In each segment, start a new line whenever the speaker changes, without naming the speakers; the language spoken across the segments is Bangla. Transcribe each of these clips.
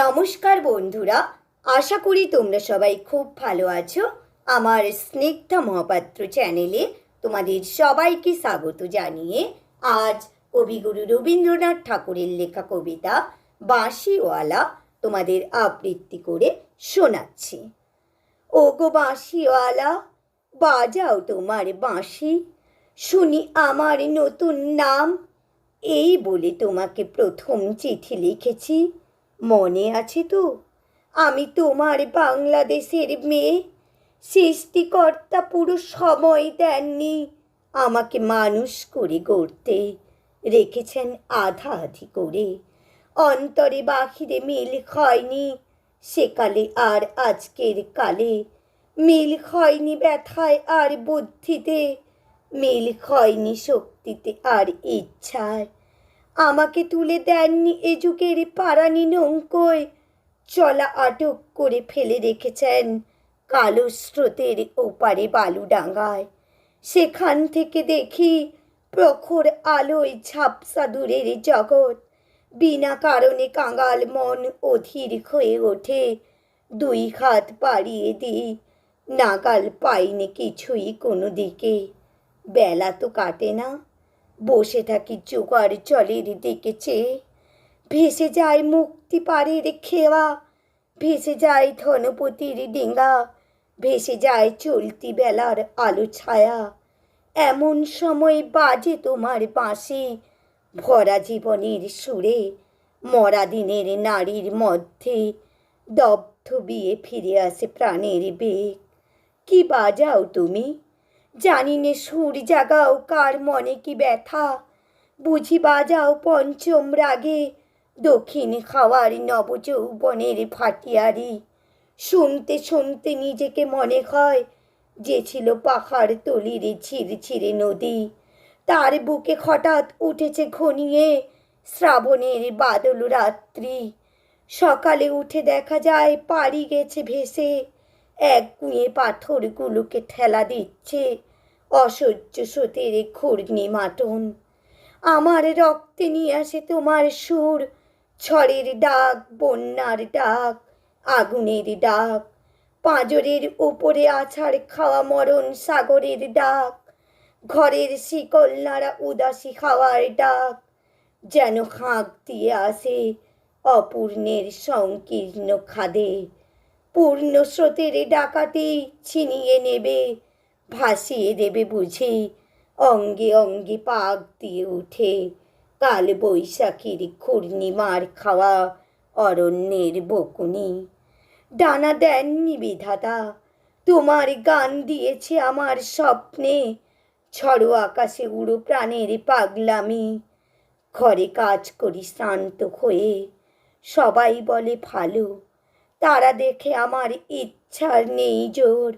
নমস্কার বন্ধুরা, আশা করি তোমরা সবাই খুব ভালো আছো। আমার স্নিগ্ধা মহাপাত্র চ্যানেলে তোমাদের সবাইকে স্বাগত জানিয়ে আজ কবিগুরু রবীন্দ্রনাথ ঠাকুরের লেখা কবিতা বাঁশিওয়ালা তোমাদের আবৃত্তি করে শোনাচ্ছি। ও গো বাঁশিওয়ালা, বাজাও তোমার বাঁশি, শুনি আমার নতুন নাম। এই বলে তোমাকে প্রথম চিঠি লিখেছি। মনে আছে তো? আমি তোমার বাংলাদেশের মেয়ে। সৃষ্টিকর্তা পুরো সময় দেননি। আমাকে মানুষ করে গড়তে রেখেছেন আধা আধি করে। অন্তরে বাহিরে মিল হয়নি। সেকালে আর আজকের কালে মিল হয়নি ব্যথায় আর বুদ্ধিতে। মিল হয়নি শক্তিতে আর ইচ্ছায়। আমাকে তুলে দেননি এ যুগের পারানি নৌকোয়। চলা আটক করে ফেলে রেখেছেন কালো স্রোতের ওপারে বালুডাঙ্গায়। সেখান থেকে দেখি প্রখর আলোয় ঝাপসা দূরের জগৎ। বিনা কারণে কাঙাল মন অধীর হয়ে ওঠে। দুই হাত বাড়িয়ে দিই। নাগাল পাইনি কিছুই কোনো দিকে। বেলা তো কাটে না। বসে থাকি, জোগাড় জলের দিকে চেয়ে। ভেসে যায় মুক্তি পাড়ের খেওয়া, ভেসে যায় ধনপতির ডিঙ্গা, ভেসে যায় চলতি বেলার আলো ছায়া। এমন সময় বাজে তোমার বাঁশি, ভরা জীবনের সুরে, মরা দিনের নারীর মধ্যে দগ্ধ বিয়ে ফিরে আসে প্রাণের বেগ। কি বাজাও তুমি? জানি নে সুর জাগাও কার মনে কি ব্যথা। বুঝি বাজাও পঞ্চম রাগে, দক্ষিণ খাওয়ার নবযৌবনের ফাটিয়ারি। শুনতে শুনতে নিজেকে মনে হয় যে ছিল পাহাড় তলির ছিঁড়ে নদী। তার বুকে হঠাৎ উঠেছে ঘনিয়ে শ্রাবণের বাদল রাত্রি। সকালে উঠে দেখা যায় পাড়ি গেছে ভেসে এক কুঁয়ে পাথরগুলোকে ঠেলা দিচ্ছে। অসহ্য সতের ঘূর্ণি মাটন আমার রক্তে নিয়ে আসে তোমার সুর। ছড়ের ডাক, বন্যার ডাক, আগুনের ডাক। পাঁজরের উপরে আছাড় খাওয়া মরণ সাগরের ডাক। ঘরের শিকল নাড়া উদাসী খাওয়ার ডাক। যেন হাঁক দিয়ে আসে অপূর্ণের সংকীর্ণ খাদে। পূর্ণ স্রোতের ডাকাতি ছিনিয়ে নেবে, ভাসিয়ে দেবে বুঝি। অঙ্গে অঙ্গে পাক দিয়ে উঠে কাল বৈশাখীর ঘূর্ণিমার খাওয়া অরণ্যের বকুনি। ডানা দেননি বিধাতা, তোমার গান দিয়েছে আমার স্বপ্নে। ছড়ো আকাশে উড়ো প্রাণের পাগলামি, ঘরে কাজ করি শান্ত হয়ে। সবাই বলে ভালো তারা দেখে আমার ইচ্ছার নেই জোর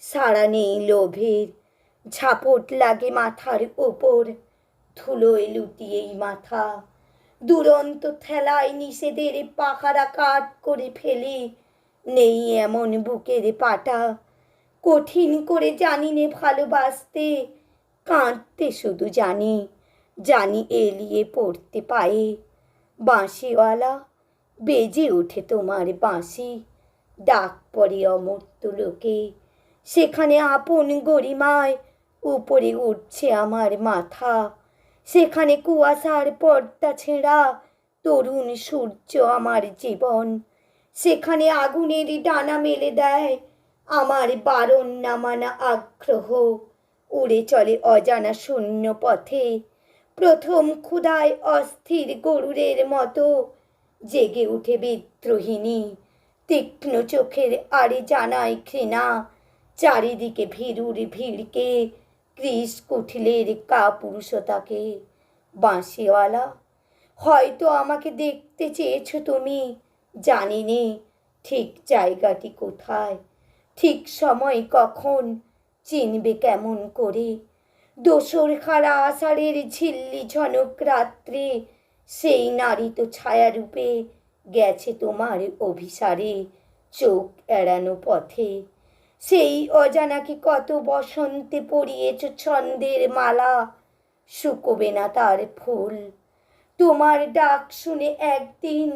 সারা নেই লোভের। ঝাপট লাগে মাথার ওপর, ধুলোয় লুটিয়েই মাথা। দুরন্ত থেলায় নিষেধের পাহারা কাট করে ফেলে, নেই এমন বুকের পাটা। কঠিন করে জানি নে ভালোবাসতে, কাঁদতে শুধু জানি জানি এলিয়ে পড়তে পায়ে। বাঁশিওয়ালা বেজে ওঠে তোমার বাঁশি, ডাক পড়ে অমর্ত লোকে। সেখানে আপন গরিমায় উপরে উঠছে আমার মাথা। সেখানে কুয়াশার পর্দা ছেঁড়া তরুণ সূর্য আমার জীবন। সেখানে আগুনের ডানা মেলে দেয় আমার বারণ নামানা আগ্রহ। উড়ে চলে অজানা শূন্য পথে। প্রথম ক্ষুদায় অস্থির গরুরের মতো জেগে উঠে বিদ্রোহিণী। তীক্ষ্ণ চোখের আড়ে জানায় ঘৃণা। চারিদিকে ভীরুর ভিড়কে ক্রিস কুঠিলের কাপুরুষতাকে। বাঁশিওয়ালা, হয়তো আমাকে দেখতে চেয়েছো তুমি? জানি নে ঠিক জায়গাটি কোথায়, ঠিক সময় কখন, চিনবে কেমন করে। দোসর খাড়া আষাঢ়ের ঝিল্লি ঝনক রাত্রে সেই নারী তো ছায়ারূপে গেছে তোমার অভিসারে, চোখ এড়ানো পথে। সেই অজানাকে কত বসন্তে পরিয়েছ ছন্দের মালা, শুকোবে না তার ফুল। তোমার ডাক শুনে একদিন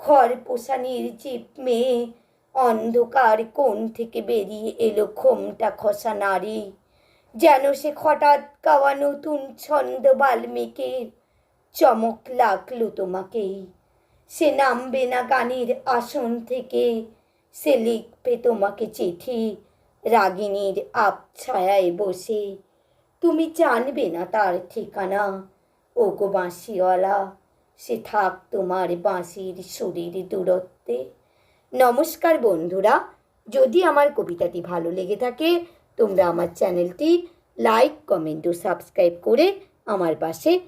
খড় পোষানির চিপ মেয়ে অন্ধকার কোণ থেকে বেরিয়ে এলো খোমটা খসা নারী। যেন সে হঠাৎ গাওয়া নতুন ছন্দ বাল্মীকির চমক লাগল তোমাকেই। সে নামবে না গানের আসন থেকে। সে লিখবে তোমাকে চিঠি রাগিনীর আবছায়ায় বসে। তুমি জানবে না তার ঠিকানা। ও গো বাঁশিওয়ালা, সে থাক তোমার বাঁশির শরীর দূরত্বে। নমস্কার বন্ধুরা, যদি আমার কবিতাটি ভালো লেগে থাকে, তোমরা আমার চ্যানেলটি লাইক, কমেন্ট ও সাবস্ক্রাইব করে আমার পাশে